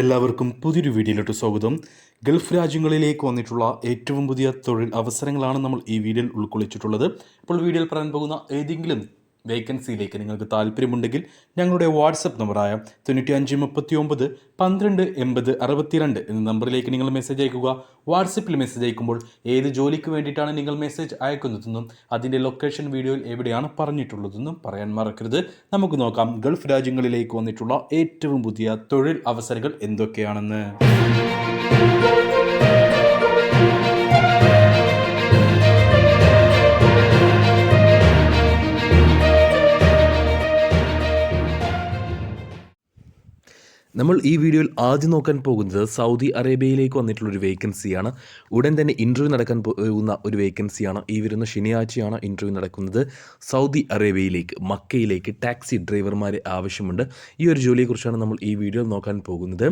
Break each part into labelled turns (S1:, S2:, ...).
S1: എല്ലാവർക്കും പുതിയൊരു വീഡിയോയിലോട്ട് സ്വാഗതം. ഗൾഫ് രാജ്യങ്ങളിലേക്ക് വന്നിട്ടുള്ള ഏറ്റവും പുതിയ തൊഴിൽ അവസരങ്ങളാണ് നമ്മൾ ഈ വീഡിയോയിൽ ഉൾക്കൊള്ളിച്ചിട്ടുള്ളത്. ഇപ്പോൾ വീഡിയോയിൽ പറയാൻ പോകുന്ന ഏതെങ്കിലും വേക്കൻസിയിലേക്ക് നിങ്ങൾക്ക് താല്പര്യമുണ്ടെങ്കിൽ ഞങ്ങളുടെ വാട്സപ്പ് നമ്പറായ തൊണ്ണൂറ്റി അഞ്ച് മുപ്പത്തി ഒമ്പത് പന്ത്രണ്ട് എൺപത് അറുപത്തിരണ്ട് എന്ന നമ്പറിലേക്ക് നിങ്ങൾ മെസ്സേജ് അയക്കുക. വാട്സപ്പിൽ മെസ്സേജ് അയക്കുമ്പോൾ ഏത് ജോലിക്ക് വേണ്ടിയിട്ടാണ് നിങ്ങൾ മെസ്സേജ് അയക്കുന്നതെന്നും അതിന്റെ ലൊക്കേഷൻ വീഡിയോയിൽ എവിടെയാണ് പറഞ്ഞിട്ടുള്ളതെന്നും പറയാൻ മറക്കരുത്. നമുക്ക് നോക്കാം ഗൾഫ് രാജ്യങ്ങളിലേക്ക് വന്നിട്ടുള്ള ഏറ്റവും പുതിയ തൊഴിൽ അവസരങ്ങൾ എന്തൊക്കെയാണെന്ന്. നമ്മൾ ഈ വീഡിയോയിൽ ആദ്യം നോക്കാൻ പോകുന്നത് സൗദി അറേബ്യയിലേക്ക് വന്നിട്ടുള്ള ഒരു വേക്കൻസിയാണ്. ഉടൻ തന്നെ ഇന്റർവ്യൂ നടക്കാൻ പോകുന്ന ഒരു വേക്കൻസിയാണ്. ഈ വരുന്ന ശനിയാഴ്ചയാണ് ഇന്റർവ്യൂ നടക്കുന്നത് സൗദി അറേബ്യയിലേക്ക് മക്കയിലേക്ക് ടാക്സി ഡ്രൈവർമാരെ ആവശ്യമുണ്ട്. ഈ ഒരു ജോലിയെക്കുറിച്ചാണ് നമ്മൾ ഈ വീഡിയോയിൽ നോക്കാൻ പോകുന്നത്.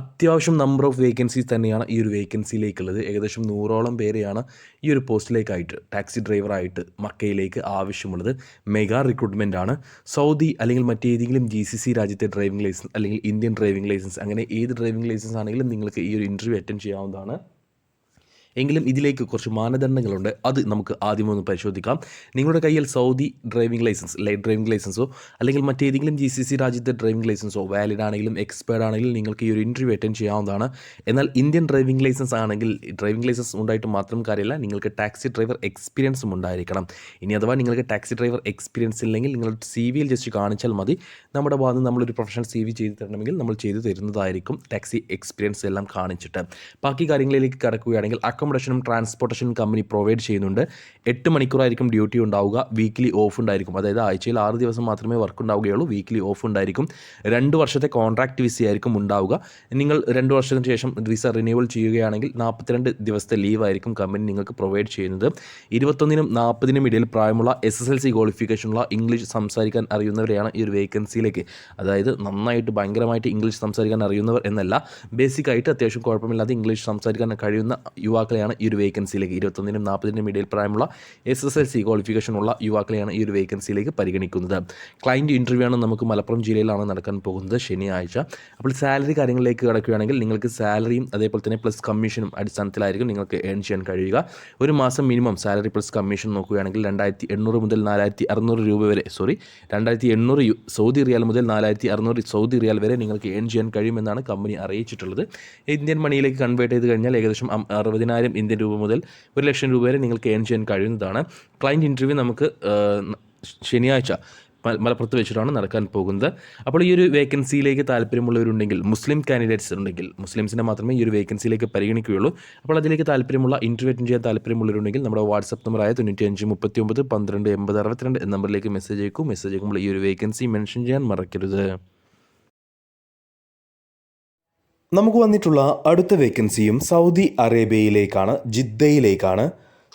S1: അത്യാവശ്യം നമ്പർ ഓഫ് വേക്കൻസീസ് തന്നെയാണ് ഈ ഒരു വേക്കൻസിയിലേക്കുള്ളത്. ഏകദേശം നൂറോളം പേരെയാണ് ഈ ഒരു പോസ്റ്റിലേക്കായിട്ട് ടാക്സി ഡ്രൈവറായിട്ട് മക്കയിലേക്ക് ആവശ്യമുള്ളത്. മെഗാ റിക്രൂട്ട്മെന്റ് ആണ്. സൗദി അല്ലെങ്കിൽ മറ്റേതെങ്കിലും ജി സി സി രാജ്യത്തെ ഡ്രൈവിംഗ് ലൈസൻസ് അല്ലെങ്കിൽ ഇന്ത്യൻ ഡ്രൈവിംഗ് ലൈസൻസ് അങ്ങനെ ഏത് ഡ്രൈവിംഗ് ലൈസൻസ് ആണെങ്കിലും നിങ്ങൾക്ക് ഈ ഒരു ഇന്റർവ്യൂ അറ്റൻഡ് ചെയ്യാവുന്നതാണ്. എങ്കിലും ഇതിലേക്ക് കുറച്ച് മാനദണ്ഡങ്ങളുണ്ട്. അത് നമുക്ക് ആദ്യം ഒന്ന് പരിശോധിക്കാം. നിങ്ങളുടെ കയ്യിൽ Saudi driving licence light driving ലൈസൻസോ അല്ലെങ്കിൽ മറ്റേതെങ്കിലും ജി സി സി രാജ്യത്തെ ഡ്രൈവിംഗ് ലൈസൻസോ വാലിഡ് ആണെങ്കിലും എക്സ്പയർഡ് ആണെങ്കിലും നിങ്ങൾക്ക് ഈ ഒരു ഇന്റർവ്യൂ അറ്റൻഡ് ചെയ്യാവുന്നതാണ്. എന്നാൽ ഇന്ത്യൻ ഡ്രൈവിംഗ് ലൈസൻസ് ആണെങ്കിൽ ഡ്രൈവിംഗ് ലൈസൻസ് ഉണ്ടായിട്ട് മാത്രം കാര്യമില്ല നിങ്ങൾക്ക് ടാക്സി ഡ്രൈവർ എക്സ്പീരിയൻസും ഉണ്ടായിരിക്കണം. ഇനി അഥവാ നിങ്ങൾക്ക് ടാക്സി ഡ്രൈവർ എക്സ്പീരിയൻസ് ഇല്ലെങ്കിൽ നിങ്ങൾ സി വിയിൽ ജസ്റ്റ് കാണിച്ചാൽ മതി. നമ്മുടെ ഭാഗത്ത് നമ്മളൊരു പ്രൊഫഷണൽ സി വി ചെയ്ത് തരണമെങ്കിൽ നമ്മൾ ചെയ്തു തരുന്നതായിരിക്കും ടാക്സി എക്സ്പീരിയൻസ് എല്ലാം കാണിച്ചിട്ട്. ബാക്കി കാര്യങ്ങളിലേക്ക് കടക്കുകയാണെങ്കിൽ അക്കോമഡേഷനും ട്രാൻസ്പോർട്ടേഷനും കമ്പനി പ്രൊവൈഡ് ചെയ്യുന്നുണ്ട്. എട്ട് മണിക്കൂറായിരിക്കും ഡ്യൂട്ടി ഉണ്ടാവുക. വീക്ക്ലി ഓഫ് ഉണ്ടായിരിക്കും. അതായത് ആഴ്ചയിൽ ആറ് ദിവസം മാത്രമേ വർക്ക് ഉണ്ടാവുകയുള്ളൂ. വീക്ക്ലി ഓഫ് ഉണ്ടായിരിക്കും. രണ്ട് വർഷത്തെ കോൺട്രാക്ട് വിസി ആയിരിക്കും ഉണ്ടാവുക. നിങ്ങൾ രണ്ട് വർഷത്തിന് ശേഷം വിസ റിന്യൂവൽ ചെയ്യുകയാണെങ്കിൽ നാൽപ്പത്തിരണ്ട് ദിവസത്തെ ലീവ് ആയിരിക്കും കമ്പനി നിങ്ങൾക്ക് പ്രൊവൈഡ് ചെയ്യുന്നത്. ഇരുപത്തൊന്നിനും നാൽപ്പതിനും ഇടയിൽ പ്രായമുള്ള എസ് എസ് എൽ സി ക്വാളിഫിക്കേഷനുള്ള ഇംഗ്ലീഷ് സംസാരിക്കാൻ അറിയുന്നവരെയാണ് ഈ ഒരു വേക്കൻസിയിലേക്ക് അതായത് നന്നായിട്ട് ഭയങ്കരമായിട്ട് ഇംഗ്ലീഷ് സംസാരിക്കാൻ അറിയുന്നവർ എന്നല്ല. ബേസിക്കായിട്ട് അത്യാവശ്യം കുഴപ്പമില്ലാതെ ഇംഗ്ലീഷ് സംസാരിക്കാൻ കഴിയുന്ന യുവാക്കളെയാണ് ഈ ഒരു വേക്കൻസിയിലേക്ക് ഇരുപത്തൊന്നിനും നാൽപ്പതിനും ഇടയിൽ പ്രായമുള്ള S S L C qualification ഉള്ള യുവാക്കളെയാണ് ഈ ഒരു വേക്കൻസിയിലേക്ക് പരിഗണിക്കുന്നത്. ക്ലയന്റ് ഇന്റർവ്യൂ ആണ് നമുക്ക് മലപ്പുറം ജില്ലയിലാണ് നടക്കാൻ പോകുന്നത് ശനിയാഴ്ച. അപ്പോൾ സാലറി കാര്യങ്ങളിലേക്ക് കിടക്കുകയാണെങ്കിൽ നിങ്ങൾക്ക് സാലറിയും അതേപോലെ തന്നെ പ്ലസ് കമ്മീഷനും അടിസ്ഥാനത്തിലായിരിക്കും നിങ്ങൾക്ക് ഏൺ ചെയ്യാൻ കഴിയുക. ഒരു മാസം മിനിമം സാലറി പ്ലസ് കമ്മീഷൻ നോക്കുകയാണെങ്കിൽ രണ്ടായിരത്തി എണ്ണൂറ് മുതൽ നാലായിരത്തി അറുന്നൂറ് രൂപ വരെ സോറി രണ്ടായിരത്തി എണ്ണൂറ് സൗദി റിയാൽ മുതൽ നാലായിരത്തി അറുന്നൂറ് സൗദി റിയാൽ വരെ നിങ്ങൾക്ക് ഏൺ ചെയ്യാൻ കഴിയുമെന്നാണ് കമ്പനി അറിയിച്ചിട്ടുള്ളത്. ഇന്ത്യൻ മണിയിലേക്ക് കൺവേർട്ട് ചെയ്ത് കഴിഞ്ഞാൽ ഏകദേശം അം- അറുപതിനായിരം ഇന്ത്യൻ രൂപ മുതൽ ഒരു ലക്ഷം രൂപ വരെ നിങ്ങൾക്ക് ഏൺ ചെയ്യാൻ കഴിയുന്നതാണ്. ക്ലയന്റ് ഇന്റർവ്യൂ നമുക്ക് ശനിയാഴ്ച മലപ്പുറത്ത് വെച്ചിട്ടാണ് നടക്കാൻ പോകുന്നത്. അപ്പോൾ ഈ ഒരു വേക്കൻസിയിലേക്ക് താല്പര്യമുള്ളവരുണ്ടെങ്കിൽ മുസ്ലിം കാൻഡിഡേറ്റ്സ് ഉണ്ടെങ്കിൽ മുസ്ലിംസിനെ മാത്രമേ ഈ ഒരു വേക്കൻസിയിലേക്ക് പരിഗണിക്കുകയുള്ളൂ. അപ്പോൾ അതിലേക്ക് താല്പര്യമുള്ള ഇന്റർവ്യൂ അറ്റൻഡ് ചെയ്യാൻ താല്പര്യമുള്ളവരുണ്ടെങ്കിൽ നമ്മുടെ വാട്സപ്പ് നമ്പറായ തൊണ്ണൂറ്റി അഞ്ച് മുപ്പത്തി ഒമ്പത് പന്ത്രണ്ട് എൺപത് അറുപത്തിരണ്ട് എന്ന നമ്പറിലേക്ക് മെസ്സേജ് അയക്കും. മെസ്സേജ് അയക്കുമ്പോൾ ഈ ഒരു വേക്കൻസി മെൻഷൻ ചെയ്യാൻ മറക്കരുത്. നമുക്ക് വന്നിട്ടുള്ള അടുത്ത വേക്കൻസിയും സൗദി അറേബ്യയിലേക്കാണ് ജിദ്ദയിലേക്കാണ്.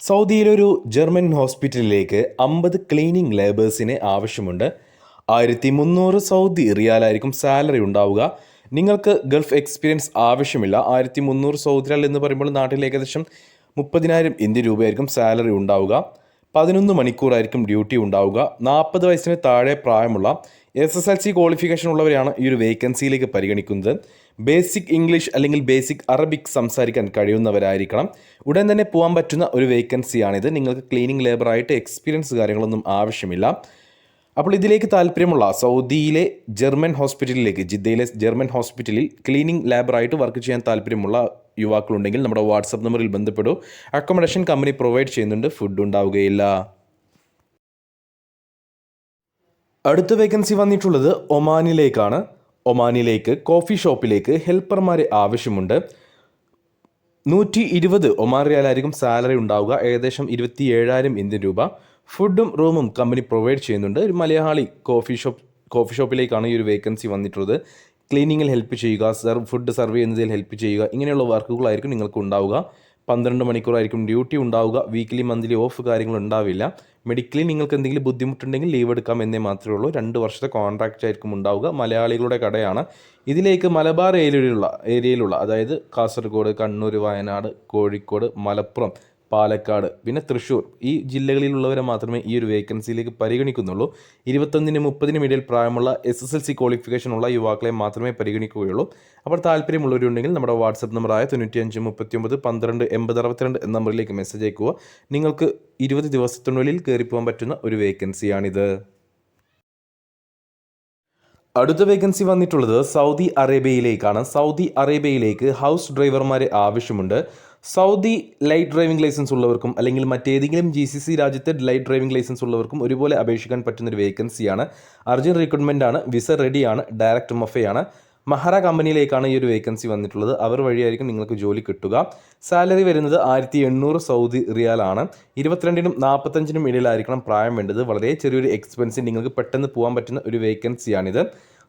S1: സൗദിയിലൊരു ജർമ്മൻ ഹോസ്പിറ്റലിലേക്ക് അമ്പത് ക്ലീനിങ് ലേബേഴ്സിനെ ആവശ്യമുണ്ട്. ആയിരത്തി മുന്നൂറ് സൗദി റിയാലായിരിക്കും സാലറി ഉണ്ടാവുക. നിങ്ങൾക്ക് ഗൾഫ് എക്സ്പീരിയൻസ് ആവശ്യമില്ല. ആയിരത്തി മുന്നൂറ് സൗദി റിയാൽ എന്ന് പറയുമ്പോൾ നാട്ടിൽ ഏകദേശം മുപ്പതിനായിരം ഇന്ത്യൻ രൂപയായിരിക്കും സാലറി ഉണ്ടാവുക. പതിനൊന്ന് മണിക്കൂറായിരിക്കും ഡ്യൂട്ടി ഉണ്ടാവുക. നാൽപ്പത് വയസ്സിന് താഴെ പ്രായമുള്ള S S L C qualification ഉള്ളവരെയാണ് ഈ ഒരു വേക്കൻസിയിലേക്ക് പരിഗണിക്കുന്നത്. ബേസിക് ഇംഗ്ലീഷ് അല്ലെങ്കിൽ ബേസിക് അറബിക് സംസാരിക്കാൻ കഴിയുന്നവരായിരിക്കണം. ഉടൻ തന്നെ പോകാൻ പറ്റുന്ന ഒരു വേക്കൻസിയാണിത് നിങ്ങൾക്ക് ക്ലീനിങ് ലേബറായിട്ട് എക്സ്പീരിയൻസ് കാര്യങ്ങളൊന്നും ആവശ്യമില്ല. അപ്പോൾ ഇതിലേക്ക് താല്പര്യമുള്ള സൗദിയിലെ ജർമ്മൻ ഹോസ്പിറ്റലിലേക്ക് ജിദ്ദയിലെ ജർമ്മൻ ഹോസ്പിറ്റലിൽ ക്ലീനിങ് ലാബറായിട്ട് വർക്ക് ചെയ്യാൻ താല്പര്യമുള്ള യുവാക്കളുണ്ടെങ്കിൽ നമ്മുടെ വാട്സപ്പ് നമ്പറിൽ ബന്ധപ്പെടൂ. അക്കോമഡേഷൻ കമ്പനി പ്രൊവൈഡ് ചെയ്യുന്നുണ്ട്. ഫുഡ് ഉണ്ടാവുകയില്ല. അടുത്ത വേക്കൻസി വന്നിട്ടുള്ളത് ഒമാനിലേക്കാണ്. ഒമാനിലേക്ക് കോഫി ഷോപ്പിലേക്ക് ഹെൽപ്പർമാരെ ആവശ്യമുണ്ട്. നൂറ്റി ഇരുപത് ഒമാൻ റിയാലായിരിക്കും സാലറി ഉണ്ടാവുക. ഏകദേശം ഇരുപത്തി ഏഴായിരം ഇന്ത്യൻ രൂപ. ഫുഡും റൂമും കമ്പനി പ്രൊവൈഡ് ചെയ്യുന്നുണ്ട്. ഒരു മലയാളി കോഫി ഷോപ്പ് കോഫി ഷോപ്പിലേക്കാണ് ഈ ഒരു വേക്കൻസി വന്നിട്ടുള്ളത്. ക്ലീനിങ്ങിൽ ഹെൽപ്പ് ചെയ്യുക സെർവ് ഫുഡ് സെർവ് ചെയ്യുന്നതിൽ ഹെൽപ്പ് ചെയ്യുക ഇങ്ങനെയുള്ള വർക്കുകളായിരിക്കും നിങ്ങൾക്ക് ഉണ്ടാവുക. പന്ത്രണ്ട് മണിക്കൂറായിരിക്കും ഡ്യൂട്ടി ഉണ്ടാവുക വീക്കിലി മന്ത്ലി ഓഫ് കാര്യങ്ങൾ ഉണ്ടാവില്ല. മെഡിക്കലി നിങ്ങൾക്ക് എന്തെങ്കിലും ബുദ്ധിമുട്ടുണ്ടെങ്കിൽ ലീവ് എടുക്കാം എന്നേ മാത്രമേ ഉള്ളൂ. രണ്ട് വർഷത്തെ കോൺട്രാക്റ്റ് ആയിരിക്കും ഉണ്ടാവുക. മലയാളികളുടെ കടയാണ്. ഇതിലേക്ക് മലബാർ ഏരിയയിലുള്ള ഏരിയയിലുള്ള അതായത് കാസർഗോഡ് കണ്ണൂർ വയനാട് കോഴിക്കോട് മലപ്പുറം പാലക്കാട് പിന്നെ തൃശ്ശൂർ. ഈ ജില്ലകളിലുള്ളവരെ മാത്രമേ ഈ ഒരു വേക്കൻസിയിലേക്ക് പരിഗണിക്കുന്നുള്ളൂ. ഇരുപത്തൊന്നിനും മുപ്പതിനും ഇടയിൽ പ്രായമുള്ള S S L C qualification ഉള്ള യുവാക്കളെ മാത്രമേ പരിഗണിക്കുകയുള്ളൂ. അപ്പോൾ താല്പര്യമുള്ളവരുണ്ടെങ്കിൽ നമ്മുടെ വാട്സപ്പ് നമ്പറായ തൊണ്ണൂറ്റിയഞ്ച് മുപ്പത്തിയൊമ്പത് പന്ത്രണ്ട് എൺപത് അറുപത്തിരണ്ട് എന്ന നമ്പറിലേക്ക് മെസ്സേജ് അയക്കുക. നിങ്ങൾക്ക് ഇരുപത് ദിവസത്തിനുള്ളിൽ കയറിപ്പോകാൻ പറ്റുന്ന ഒരു വേക്കൻസിയാണിത്. അടുത്ത വേക്കൻസി വന്നിട്ടുള്ളത് സൗദി അറേബ്യയിലേക്കാണ്. സൗദി അറേബ്യയിലേക്ക് ഹൗസ് ഡ്രൈവർമാരെ ആവശ്യമുണ്ട്. സൗദി ലൈറ്റ് ഡ്രൈവിംഗ് ലൈസൻസ് ഉള്ളവർക്കും അല്ലെങ്കിൽ മറ്റേതെങ്കിലും ജി സി സി രാജ്യത്തെ ലൈറ്റ് ഡ്രൈവിംഗ് ലൈസൻസ് ഉള്ളവർക്കും ഒരുപോലെ അപേക്ഷിക്കാൻ പറ്റുന്ന ഒരു വേക്കൻസിയാണ്. അർജുൻ റിക്രൂട്ട്മെന്റ് ആണ്. വിസ റെഡിയാണ് ഡയറക്റ്റ് മൊഫയാണ് മഹറ കമ്പനിയിലേക്കാണ് ഈ ഒരു വേക്കൻസി വന്നിട്ടുള്ളത്. അവർ വഴിയായിരിക്കും നിങ്ങൾക്ക് ജോലി കിട്ടുക. സാലറി വരുന്നത് ആയിരത്തി എണ്ണൂറ് സൗദി റിയാലാണ് ഇരുപത്തിരണ്ടിനും നാൽപ്പത്തഞ്ചിനും ഇടയിലായിരിക്കണം പ്രായം വേണ്ടത്. വളരെ ചെറിയൊരു എക്സ്പെൻസിൽ നിങ്ങൾക്ക് പെട്ടെന്ന് പോകാൻ പറ്റുന്ന ഒരു വേക്കൻസിയാണിത്.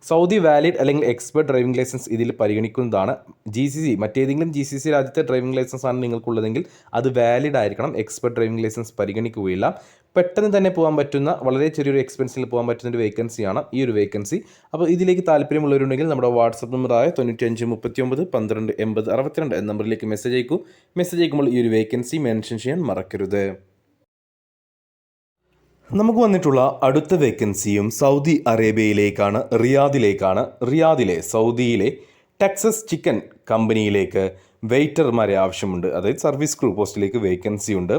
S1: സൗദി വാലിഡ് അല്ലെങ്കിൽ എക്സ്പെർട്ട് ഡ്രൈവിംഗ് ലൈസൻസ് ഇതിൽ പരിഗണിക്കുന്നതാണ്. ജി സി സി മറ്റേതെങ്കിലും ജി സി സി രാജ്യത്തെ ഡ്രൈവിംഗ് ലൈസൻസ് ആണ് നിങ്ങൾക്കുള്ളതെങ്കിൽ അത് വാലിഡ് ആയിരിക്കണം. എക്സ്പെർട്ട് ഡ്രൈവിംഗ് ലൈസൻസ് പരിഗണിക്കുകയില്ല. പെട്ടെന്ന് തന്നെ പോകാൻ പറ്റുന്ന വളരെ ചെറിയൊരു എക്സ്പെൻസിൽ പോകാൻ പറ്റുന്ന ഒരു വേക്കൻസിയാണ് ഈ ഒരു വേക്കൻസി അപ്പോൾ ഇതിലേക്ക് താല്പര്യമുള്ളവരുണ്ടെങ്കിൽ നമ്മുടെ വാട്സപ്പ് നമ്പറായ തൊണ്ണൂറ്റഞ്ച് മുപ്പത്തിയൊമ്പത് പന്ത്രണ്ട് എൺപത് അറുപത്തിരണ്ട് എന്ന നമ്പറിലേക്ക് മെസ്സേജ് അയക്കൂ. മെസ്സേജ് അയക്കുമ്പോൾ ഈ ഒരു വേക്കൻസി മെൻഷൻ ചെയ്യാൻ മറക്കരുത്. നമുക്ക് വന്നിട്ടുള്ള അടുത്ത വേക്കൻസിയും സൗദി അറേബ്യയിലേക്കാണ് റിയാദിലേക്കാണ്. റിയാദിലെ സൗദിയിലെ ടെക്സസ് ചിക്കൻ കമ്പനിയിലേക്ക് വെയിറ്റർമാരെ ആവശ്യമുണ്ട്. അതായത് സർവീസ് ക്രൂ പോസ്റ്റിലേക്ക് വേക്കൻസി ഉണ്ട്.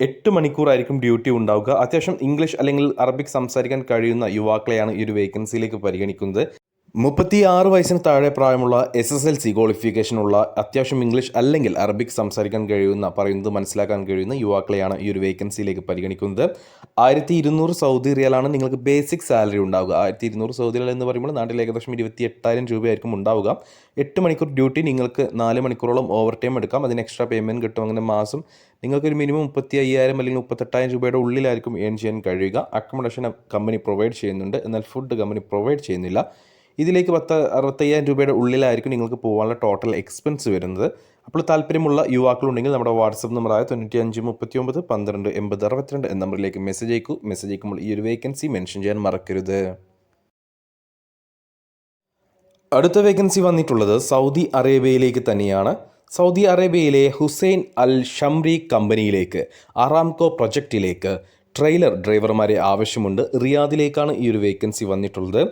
S1: എട്ട് മണിക്കൂറായിരിക്കും ഡ്യൂട്ടി ഉണ്ടാവുക. അത്യാവശ്യം ഇംഗ്ലീഷ് അല്ലെങ്കിൽ അറബിക് സംസാരിക്കാൻ കഴിയുന്ന യുവാക്കളെയാണ് ഈ ഒരു വേക്കൻസിയിലേക്ക് പരിഗണിക്കുന്നത്. മുപ്പത്തി ആറ് വയസ്സിന് താഴെ പ്രായമുള്ള എസ് എസ് എൽ സി ക്വാളിഫിക്കേഷനുള്ള അത്യാവശ്യം ഇംഗ്ലീഷ് അല്ലെങ്കിൽ അറബിക് സംസാരിക്കാൻ കഴിയുന്ന പറയുന്നത് മനസ്സിലാക്കാൻ കഴിയുന്ന യുവാക്കളെയാണ് ഈ ഒരു വേക്കൻസിയിലേക്ക് പരിഗണിക്കുന്നത്. ആയിരത്തി ഇരുന്നൂറ് സൗദി റിയലാണ് നിങ്ങൾക്ക് ബേസിക് സാലറി ഉണ്ടാവുക. ആയിരത്തി ഇരുന്നൂറ് സൗദി റിയൽ എന്ന് പറയുമ്പോൾ നാട്ടിൽ ഏകദേശം ഇരുപത്തി എട്ടായിരം രൂപയായിരിക്കും ഉണ്ടാവുക. എട്ട് മണിക്കൂർ ഡ്യൂട്ടി നിങ്ങൾക്ക് നാല് മണിക്കൂറോളം ഓവർ ടൈം എടുക്കാം. അതിന് എക്സ്ട്രാ പേയ്മെന്റ് കിട്ടും. അങ്ങനെ മാസം നിങ്ങൾക്കൊരു മിനിമം മുപ്പത്തി അയ്യായിരം അല്ലെങ്കിൽ മുപ്പത്തെട്ടായിരം രൂപയുടെ ഉള്ളിലായിരിക്കും ഏൺ ചെയ്യാൻ കഴിയുക. അക്കോമഡേഷൻ കമ്പനി പ്രൊവൈഡ് ചെയ്യുന്നുണ്ട്. എന്നാൽ ഫുഡ് കമ്പനി പ്രൊവൈഡ് ചെയ്യുന്നില്ല. ഇതിലേക്ക് പത്ത് അറുപത്തയ്യായിരം രൂപയുടെ ഉള്ളിലായിരിക്കും നിങ്ങൾക്ക് പോകാനുള്ള ടോട്ടൽ എക്സ്പെൻസ് വരുന്നത്. അപ്പോൾ താല്പര്യമുള്ള യുവാക്കളുണ്ടെങ്കിൽ നമ്മുടെ വാട്സപ്പ് നമ്പറായ തൊണ്ണൂറ്റി അഞ്ച് മുപ്പത്തി ഒമ്പത് പന്ത്രണ്ട് എൺപത് അറുപത്തിരണ്ട് എന്ന നമ്പറിലേക്ക് മെസ്സേജ് അയക്കൂ. മെസ്സേജ് അയക്കുമ്പോൾ ഈ ഒരു വേക്കൻസി മെൻഷൻ ചെയ്യാൻ മറക്കരുത്. അടുത്ത വേക്കൻസി വന്നിട്ടുള്ളത് സൗദി അറേബ്യയിലേക്ക് തന്നെയാണ്. സൗദി അറേബ്യയിലെ ഹുസൈൻ അൽ ഷംറി കമ്പനിയിലേക്ക് അറാംകോ പ്രൊജക്റ്റിലേക്ക് ട്രെയിലർ ഡ്രൈവർമാരെ ആവശ്യമുണ്ട്. റിയാദിലേക്കാണ് ഈ ഒരു വേക്കൻസി വന്നിട്ടുള്ളത്.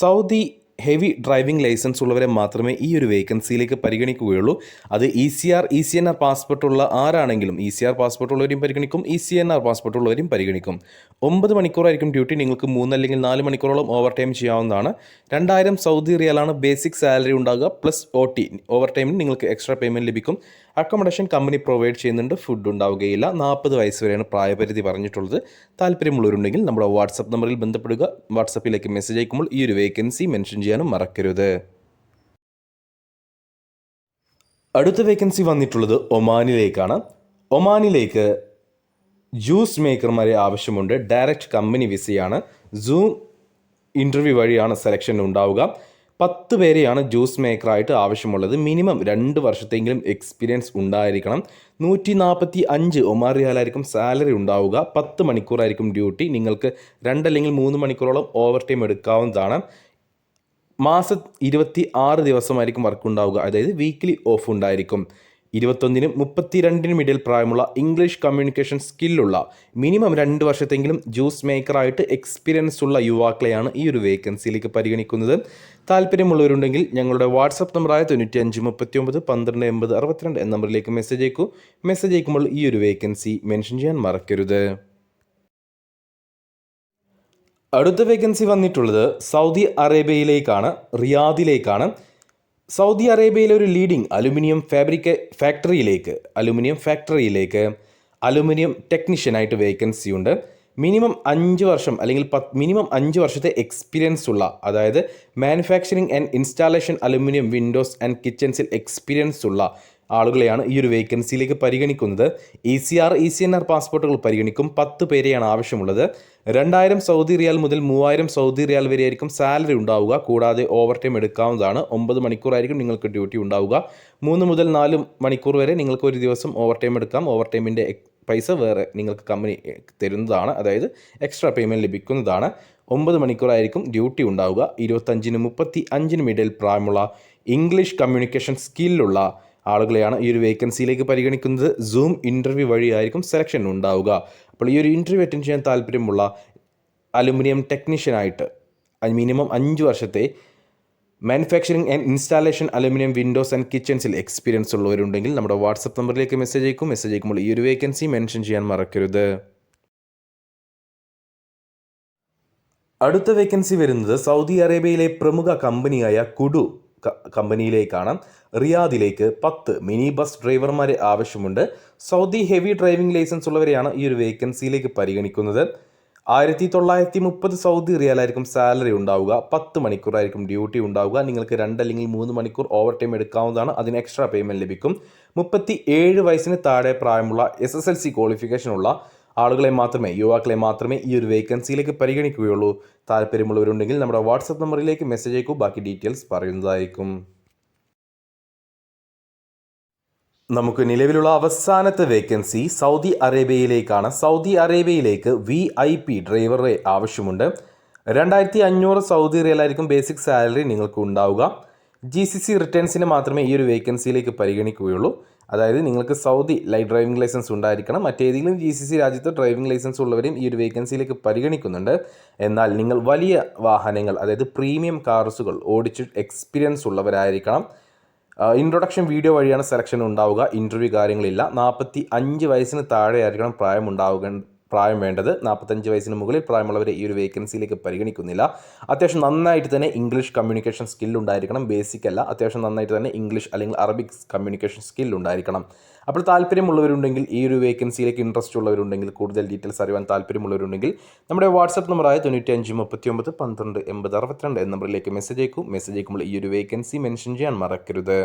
S1: സൗദി ഹെവി ഡ്രൈവിംഗ് ലൈസൻസ് ഉള്ളവരെ മാത്രമേ ഈ ഒരു വേക്കൻസിയിലേക്ക് പരിഗണിക്കുകയുള്ളൂ. അത് E C R E C N R പാസ്പോർട്ടുള്ള ആരാണെങ്കിലും ഇ സി ആർ പാസ്പോർട്ട് ഉള്ളവരെയും പരിഗണിക്കും E C N R passport ഉള്ളവരെയും പരിഗണിക്കും. ഒമ്പത് മണിക്കൂറായിരിക്കും ഡ്യൂട്ടി നിങ്ങൾക്ക് മൂന്ന് അല്ലെങ്കിൽ നാല് മണിക്കൂറോളം ഓവർ ടൈം ചെയ്യാവുന്നതാണ്. രണ്ടായിരം സൗദി റിയാലാണ് ബേസിക് സാലറി ഉണ്ടാകുക പ്ലസ് ഒ ടി ഓവർ ടൈമിന് നിങ്ങൾക്ക് എക്സ്ട്രാ പേയ്മെന്റ് ലഭിക്കും. അക്കോമഡേഷൻ കമ്പനി പ്രൊവൈഡ് ചെയ്യുന്നുണ്ട് ഫുഡ് ഉണ്ടാവുകയില്ല. നാൽപ്പത് വയസ്സ് വരെയാണ് പ്രായപരിധി പറഞ്ഞിട്ടുള്ളത്. താല്പര്യമുള്ളവരുണ്ടെങ്കിൽ നമ്മുടെ വാട്സപ്പ് നമ്പറിൽ ബന്ധപ്പെടുക. വാട്സപ്പിലേക്ക് മെസ്സേജ് അയക്കുമ്പോൾ ഈ ഒരു വേക്കൻസി മെൻഷൻ ചെയ്യാനും മറക്കരുത്. അടുത്ത വേക്കൻസി വന്നിട്ടുള്ളത് ഒമാനിലേക്കാണ്. ഒമാനിലേക്ക് ജ്യൂസ് മേക്കർമാരെ ആവശ്യമുണ്ട്. ഡയറക്റ്റ് കമ്പനി വിസയാണ് സൂം ഇന്റർവ്യൂ വഴിയാണ് സെലക്ഷൻ ഉണ്ടാവുക. പത്ത് പേരെയാണ് ജ്യൂസ് മേക്കറായിട്ട് ആവശ്യമുള്ളത്. മിനിമം രണ്ട് വർഷത്തെങ്കിലും എക്സ്പീരിയൻസ് ഉണ്ടായിരിക്കണം. നൂറ്റി നാൽപ്പത്തി അഞ്ച് ഒമാർ റിയാലായിരിക്കും സാലറി ഉണ്ടാവുക. പത്ത് മണിക്കൂറായിരിക്കും ഡ്യൂട്ടി നിങ്ങൾക്ക് രണ്ടല്ലെങ്കിൽ മൂന്ന് മണിക്കൂറോളം ഓവർ ടൈം എടുക്കാവുന്നതാണ്. മാസം ഇരുപത്തി ആറ് ദിവസമായിരിക്കും വർക്ക് ഉണ്ടാവുക അതായത് വീക്ക്ലി ഓഫ് ഉണ്ടായിരിക്കും. ഇരുപത്തൊന്നിനും മുപ്പത്തിരണ്ടിനും ഇടയിൽ പ്രായമുള്ള ഇംഗ്ലീഷ് കമ്മ്യൂണിക്കേഷൻ സ്കില്ലുള്ള മിനിമം രണ്ട് വർഷത്തെങ്കിലും ജ്യൂസ് മേക്കറായിട്ട് എക്സ്പീരിയൻസ് ഉള്ള യുവാക്കളെയാണ് ഈ ഒരു വേക്കൻസിയിലേക്ക് പരിഗണിക്കുന്നത്. താല്പര്യമുള്ളവരുണ്ടെങ്കിൽ ഞങ്ങളുടെ വാട്സപ്പ് നമ്പറായ തൊണ്ണൂറ്റി അഞ്ച് മുപ്പത്തി ഒമ്പത് പന്ത്രണ്ട് എൺപത് അറുപത്തിരണ്ട് എന്ന നമ്പറിലേക്ക് മെസ്സേജ് അയക്കൂ. മെസ്സേജ് അയക്കുമ്പോൾ ഈ ഒരു വേക്കൻസി മെൻഷൻ ചെയ്യാൻ മറക്കരുത്. അടുത്ത വേക്കൻസി വന്നിട്ടുള്ളത് സൗദി അറേബ്യയിലേക്കാണ് റിയാദിലേക്കാണ്. സൗദി അറേബ്യയിലെ ഒരു ലീഡിംഗ് അലുമിനിയം ഫാബ്രിക്ക ഫാക്ടറിയിലേക്ക് അലുമിനിയം ഫാക്ടറിയിലേക്ക് അലുമിനിയം ടെക്നീഷ്യനായിട്ട് വേക്കൻസി ഉണ്ട്. മിനിമം അഞ്ച് വർഷം അല്ലെങ്കിൽ പത്ത് മിനിമം അഞ്ച് വർഷത്തെ എക്സ്പീരിയൻസ് ഉള്ള അതായത് manufacturing and installation aluminium windows and കിച്ചൻസിൽ experience ഉള്ള ആളുകളെയാണ് ഈ ഒരു വേക്കൻസിയിലേക്ക് പരിഗണിക്കുന്നത്. E C R E C N R പാസ്പോർട്ടുകൾ പരിഗണിക്കും. പത്ത് പേരെയാണ് ആവശ്യമുള്ളത്. രണ്ടായിരം സൗദി റിയാൽ മുതൽ മൂവായിരം സൗദി റിയാൽ വരെ ആയിരിക്കും സാലറി ഉണ്ടാവുക. കൂടാതെ ഓവർ ടൈം എടുക്കാവുന്നതാണ്. ഒമ്പത് മണിക്കൂറായിരിക്കും നിങ്ങൾക്ക് ഡ്യൂട്ടി ഉണ്ടാവുക. മൂന്ന് മുതൽ നാല് മണിക്കൂർ വരെ നിങ്ങൾക്ക് ഒരു ദിവസം ഓവർ ടൈം എടുക്കാം. ഓവർ ടൈമിന്റെ പൈസ വേറെ നിങ്ങൾക്ക് കമ്പനി തരുന്നതാണ്. അതായത് എക്സ്ട്രാ പേയ്മെന്റ് ലഭിക്കുന്നതാണ്. ഒമ്പത് മണിക്കൂറായിരിക്കും ഡ്യൂട്ടി ഉണ്ടാവുക. ഇരുപത്തഞ്ചിനും മുപ്പത്തി അഞ്ചിനും ഇടയിൽ പ്രായമുള്ള ഇംഗ്ലീഷ് കമ്മ്യൂണിക്കേഷൻ സ്കില്ലുള്ള ആളുകളെയാണ് ഈ ഒരു വേക്കൻസിയിലേക്ക് പരിഗണിക്കുന്നത്. സൂം ഇന്റർവ്യൂ വഴിയായിരിക്കും സെലക്ഷൻ ഉണ്ടാവുക. അപ്പോൾ ഈ ഒരു ഇന്റർവ്യൂ അറ്റൻഡ് ചെയ്യാൻ താല്പര്യമുള്ള അലുമിനിയം ടെക്നീഷ്യനായിട്ട് മിനിമം അഞ്ച് വർഷത്തെ manufacturing and installation aluminium windows and കിച്ചൺസിൽ experience ഉള്ളവരുണ്ടെങ്കിൽ നമ്മുടെ വാട്സപ്പ് നമ്പറിലേക്ക് മെസ്സേജ് അയക്കും. മെസ്സേജ് അയക്കുമ്പോൾ ഈ ഒരു വേക്കൻസി മെൻഷൻ ചെയ്യാൻ മറക്കരുത്. അടുത്ത വേക്കൻസി വരുന്നത് സൗദി അറേബ്യയിലെ പ്രമുഖ കമ്പനിയായ കുഡു കമ്പനിയിലേക്കാണ് റിയാദിലേക്ക് പത്ത് മിനി ബസ് ഡ്രൈവർമാരെ ആവശ്യമുണ്ട്. സൗദി ഹെവി ഡ്രൈവിംഗ് ലൈസൻസ് ഉള്ളവരെയാണ് ഈ ഒരു വേക്കൻസിയിലേക്ക് പരിഗണിക്കുന്നത്. ആയിരത്തി തൊള്ളായിരത്തി മുപ്പത് സൗദി റിയാലായിരിക്കും സാലറി ഉണ്ടാവുക. പത്ത് മണിക്കൂറായിരിക്കും ഡ്യൂട്ടി ഉണ്ടാവുക. നിങ്ങൾക്ക് രണ്ട് അല്ലെങ്കിൽ മൂന്ന് മണിക്കൂർ ഓവർ ടൈം എടുക്കാവുന്നതാണ്. അതിന് എക്സ്ട്രാ പേയ്മെന്റ് ലഭിക്കും. മുപ്പത്തി ഏഴ് വയസ്സിന് താഴെ പ്രായമുള്ള എസ് എസ് എൽ സി ക്വാളിഫിക്കേഷനുള്ള ആളുകളെ മാത്രമേ യുവാക്കളെ മാത്രമേ ഈ ഒരു വേക്കൻസിയിലേക്ക് പരിഗണിക്കുകയുള്ളൂ. താല്പര്യമുള്ളവരുണ്ടെങ്കിൽ നമ്മുടെ വാട്സപ്പ് നമ്പറിലേക്ക് മെസ്സേജ് അയക്കൂ. ബാക്കി ഡീറ്റെയിൽസ് പറയുന്നതായിരിക്കും. നമുക്ക് നിലവിലുള്ള അവസാനത്തെ വേക്കൻസി സൗദി അറേബ്യയിലേക്കാണ്. സൗദി അറേബ്യയിലേക്ക് വി ഐ പി ഡ്രൈവറെ ആവശ്യമുണ്ട്. രണ്ടായിരത്തി അഞ്ഞൂറ് സൗദി റിയലായിരിക്കും ബേസിക് സാലറി നിങ്ങൾക്ക് ഉണ്ടാവുക. ജി സി സി റിട്ടേൺസിന് മാത്രമേ ഈ ഒരു വേക്കൻസിയിലേക്ക് പരിഗണിക്കുകയുള്ളൂ. അതായത് നിങ്ങൾക്ക് സൗദി ലൈറ്റ് ഡ്രൈവിംഗ് ലൈസൻസ് ഉണ്ടായിരിക്കണം. മറ്റേതെങ്കിലും ജി സി സി രാജ്യത്ത് ഡ്രൈവിംഗ് ലൈസൻസ് ഉള്ളവരും ഈ ഒരു വേക്കൻസിയിലേക്ക് പരിഗണിക്കുന്നുണ്ട്. എന്നാൽ നിങ്ങൾ വലിയ വാഹനങ്ങൾ അതായത് പ്രീമിയം കാർസുകൾ ഓടിച്ച് എക്സ്പീരിയൻസ് ഉള്ളവരായിരിക്കണം. ഇൻട്രൊഡക്ഷൻ വീഡിയോ വഴിയാണ് സെലക്ഷൻ ഉണ്ടാവുക. ഇന്റർവ്യൂ കാര്യങ്ങളില്ല. നാൽപ്പത്തി അഞ്ച് വയസ്സിന് താഴെ ആയിരിക്കണം പ്രായം ഉണ്ടാവുക പ്രായം വേണ്ടത്. നാൽപ്പത്തഞ്ച് വയസ്സിന് മുകളിൽ പ്രായമുള്ളവരെ ഈ ഒരു വേക്കൻസിയിലേക്ക് പരിഗണിക്കുന്നില്ല. അത്യാവശ്യം നന്നായിട്ട് തന്നെ ഇംഗ്ലീഷ് കമ്മ്യൂണിക്കേഷൻ സ്കിൽ ഉണ്ടായിരിക്കണം. ബേസിക് അല്ല. അത്യാവശ്യം നന്നായിട്ട് തന്നെ ഇംഗ്ലീഷ് അല്ലെങ്കിൽ അറബിക് കമ്മ്യൂണിക്കേഷൻ സ്കിൽ ഉണ്ടായിരിക്കണം. അപ്പോൾ താല്പര്യമുള്ളവരുണ്ടെങ്കിൽ ഈ ഒരു വേക്കൻസിയിലേക്ക് ഇൻട്രസ്റ്റ് ഉള്ളവരുണ്ടെങ്കിൽ കൂടുതൽ ഡീറ്റെയിൽസ് അറിയാൻ താല്പര്യമുള്ളവരുണ്ടെങ്കിൽ നമ്മുടെ വാട്സപ്പ് നമ്പറായ തൊണ്ണൂറ്റി അഞ്ച് മുപ്പത്തി ഒമ്പത് പന്ത്രണ്ട് എൺപത് അറുപത്തിരണ്ട് എന്ന നമ്പറിലേക്ക് മെസ്സേജ് അയക്കും. മെസ്സേജ് അയക്കുമ്പോൾ ഈ ഒരു വേക്കൻസി മെൻഷൻ ചെയ്യാൻ മറക്കരുത്.